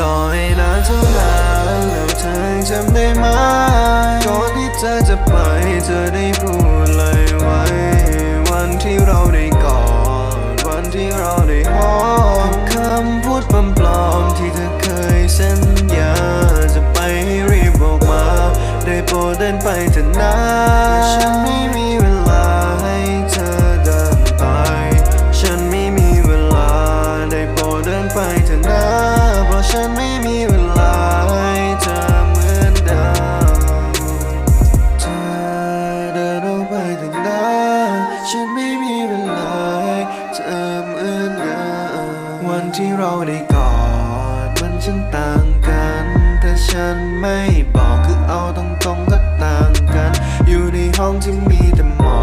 ต่อให้นานเท่านั้นแล้วเธอจำได้ไหมก่อนที่เธอจะไปเธอได้พูดเลยไว้ วันที่เราได้กอดวันที่เราได้หอมคำพูดปลอมๆที่เธอเคยสัญญาจะไปให้รีบบอกมา ได้โปรดเดินไปเถอะนะฉันไม่มี วันที่เราได้กอดมันช่างต่างกัน แต่ฉันไม่บอกคือเอาตรงๆก็ต่างกัน อยู่ในห้องที่มีแต่หมอ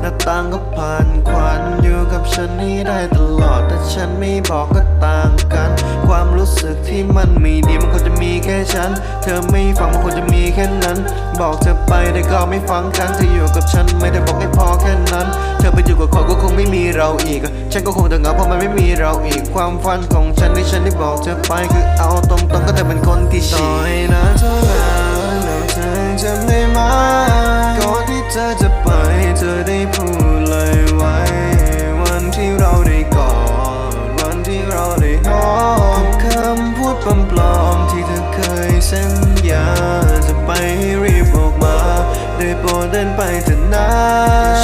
หน้าต่างก็ผ่านควันอยู่กับฉันให้ได้ตลอด แต่ฉันไม่บอกก็ต่างกัน ความรู้สึกที่มันไม่ดีมันควรจะมีแค่ฉัน เธอไม่ฟังมันควรจะมีแค่นั้น บอกเธอไปแต่ก็ไม่ฟังกันเธออยู่กับฉันไม่ได้บอกให้พอแค่นั้น เธอไปอยู่กับคนก็คงไม่มีเราอีก ฉันก็คงจะเหงาเพราะมันไม่มีเราอีก ความฝันของฉันที่ฉันได้บอกเธอไปคือเอาตรงๆก็เธอเป็นคนที่ฉีต่อยนะเท่านั้นแล้วเธอจำได้ไหมก่อนที่เธอจะไปเธอได้พูดเลยไว้ วันที่เราได้กอดวันที่เราได้หอมคำพูดปลอมๆที่เธอเคยสัญญา ได้โปรดเดินไปเถอะนะ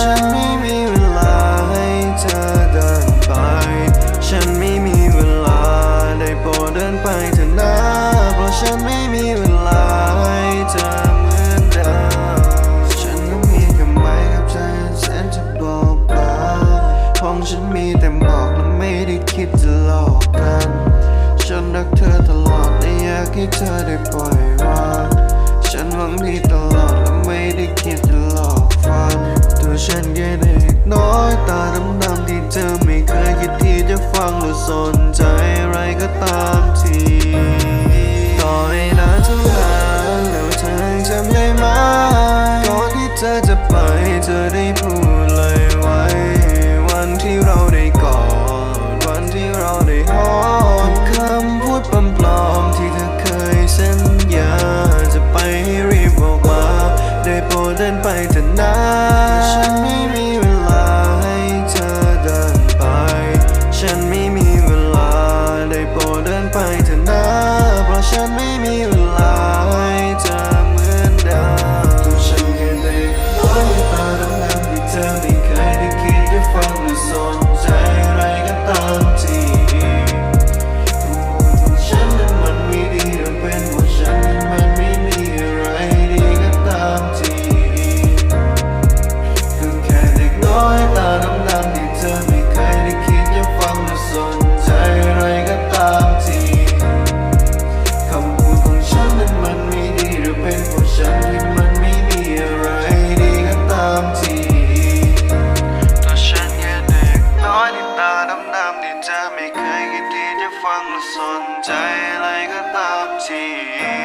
ฉันไม่มีเวลาให้เธอเดินไป ฉันไม่มีเวลาได้โปรดเดินไปเถอะนะเพราะฉันไม่มีเวลาให้เธอเหมือนเดิมฉันก็มีแค่ไม้กับใจแสนจะบอกบาของฉันมีแต่หมอกและไม่ได้คิดจะหลอกกันฉันรักเธอตลอดและอยากให้เธอได้ปล่อยวางฉันหวังดีตลอด คิดจะหลอกฟังตัวฉันแค่เด็กน้อย ฟังสนใจอะไรก็ตามที่